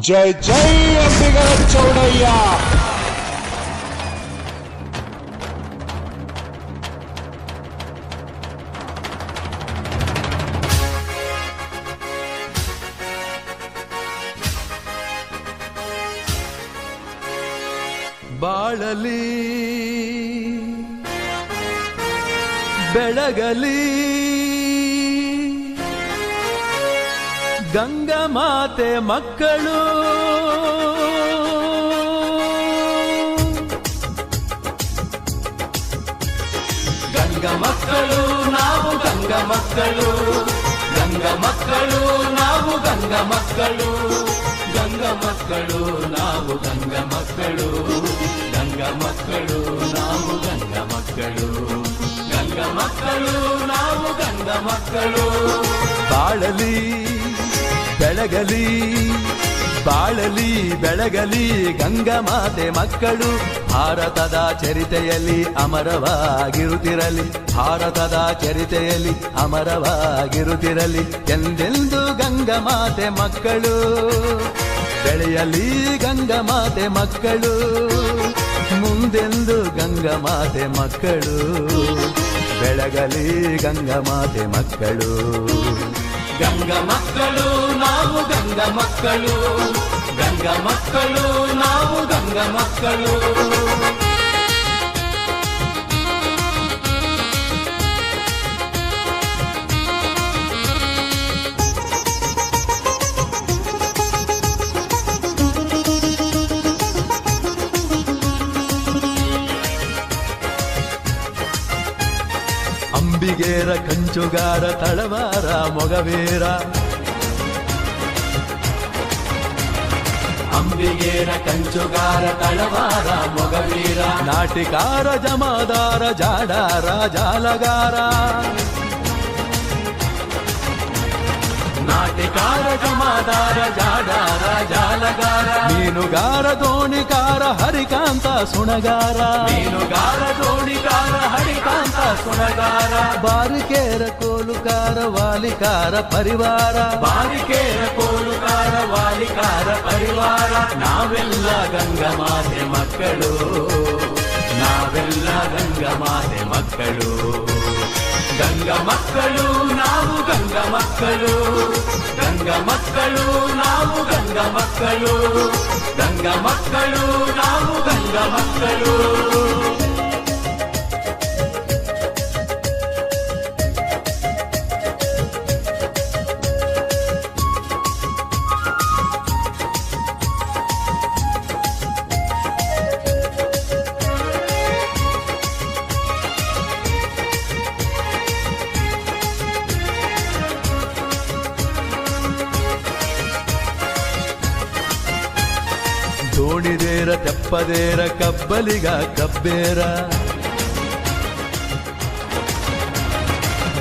ಜೈ ಜೈ ಅಂಬಿಗರ ಚೌಡಯ್ಯ ಬಾಳಲಿ ಬೆಳಗಲಿ ಗಂಗಮಾತೆ ಮಕ್ಕಳು. ಗಂಗ ಮಕ್ಕಳು, ನಾವು ಗಂಗ ಮಕ್ಕಳು. ಗಂಗ ಮಕ್ಕಳು, ನಾವು ಗಂಗ ಮಕ್ಕಳು. ಗಂಗ ಮಕ್ಕಳು, ನಾವು ಗಂಗ ಮಕ್ಕಳು. ಗಂಗ ಮಕ್ಕಳು, ನಾವು ಗಂಗ ಮಕ್ಕಳು. ಗಂಗ ಮಕ್ಕಳು, ನಾವು ಗಂಗ ಮಕ್ಕಳು. ಬಾಳಲಿ ಬೆಳಗಲಿ, ಬಾಳಲಿ, ಬೆಳಗಲಿ, ಗಂಗಾ ಮಾತೆ ಮಕ್ಕಳು, ಭಾರತದ ಚರಿತೆಯಲ್ಲಿ ಅಮರವಾಗಿರುತ್ತಿರಲಿ, ಭಾರತದ ಚರಿತೆಯಲ್ಲಿ ಅಮರವಾಗಿರುತ್ತಿರಲಿ, ಎಂದೆಂದು ಗಂಗಾ ಮಾತೆ ಮಕ್ಕಳು? ಬೆಳೆಯಲಿ ಗಂಗಾ ಮಾತೆ ಮಕ್ಕಳು, ಮುಂದೆಂದು ಗಂಗಾ ಮಾತೆ ಮಕ್ಕಳು? ಬೆಳಗಲಿ ಗಂಗಾ ಮಾತೆ ಮಕ್ಕಳು. ಗಂಗ ಮಕ್ಕಳು ನಾವು ಗಂಗ ಮಕ್ಕಳು ಗಂಗ ಮಕ್ಕಳು ನಾವು ಗಂಗ ಮಕ್ಕಳು ಅಂಬಿಗೇರ ಕಂಚುಗಾರ ತಳವಾರ ಮೊಗವೀರ ಅಂಬಿಗೇರ ಕಂಚುಗಾರ ತಳವಾರ ಮೊಗವೀರ ನಾಟಿಕಾರ ಜಮಾದಾರ ಜಾಡಾರ ಜಾಲಗಾರ ನಾಟಿಕಾರ ಜಮಾದಾರ ಜಾಡಾರ ಜಾಲಗಾರ ಮೀನುಗಾರ ದೋಣಿಕಾರ ಹರಿಕಾಂತ ಸುಣಗಾರ ಮೀನುಗಾರ ದೋಣಿಕಾರ ಸುಣಗಾರ ಬಾರಿಕೇರ ಕೋಲುಕಾರ ವಾಲಿಕಾರ ಪರಿವಾರ. ಬಾರಿಕೇರ ಕೋಲುಕಾರ ವಾಲಿಕಾರ ಪರಿವಾರ. ನಾವೆಲ್ಲ ಗಂಗಮಾತೆ ಮಕ್ಕಳು. ನಾವೆಲ್ಲ ಗಂಗಮಾತೆ ಮಕ್ಕಳು. ಗಂಗ ಮಕ್ಕಳು ನಾವು ಗಂಗ ಮಕ್ಕಳು. ಗಂಗ ಮಕ್ಕಳು ನಾವು ಗಂಗ ಮಕ್ಕಳು. ಗಂಗ ಮಕ್ಕಳು ನಾವು ಗಂಗ ಮಕ್ಕಳು. ದೋಣಿದೇರ ತೆಪ್ಪದೇರ, ಕಬ್ಬಲಿಗ ಕಬ್ಬೇರ.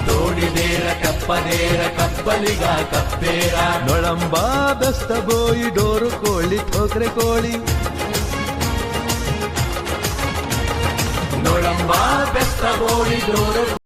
ದೋಣಿದೇರ ಕಪ್ಪದೇರ ಕಬ್ಬಲಿಗ ಕಬ್ಬೇರ. ನೊಳಂಬ, ಬೆಸ್ತ ಬೋಯಿ, ಡೋರು ಕೋಳಿ ಥೋಕ್ರೆ ಕೋಳಿ. ನೊಳಂಬ, ಬೆಸ್ತ ಬೋಯಿ, ಡೋರು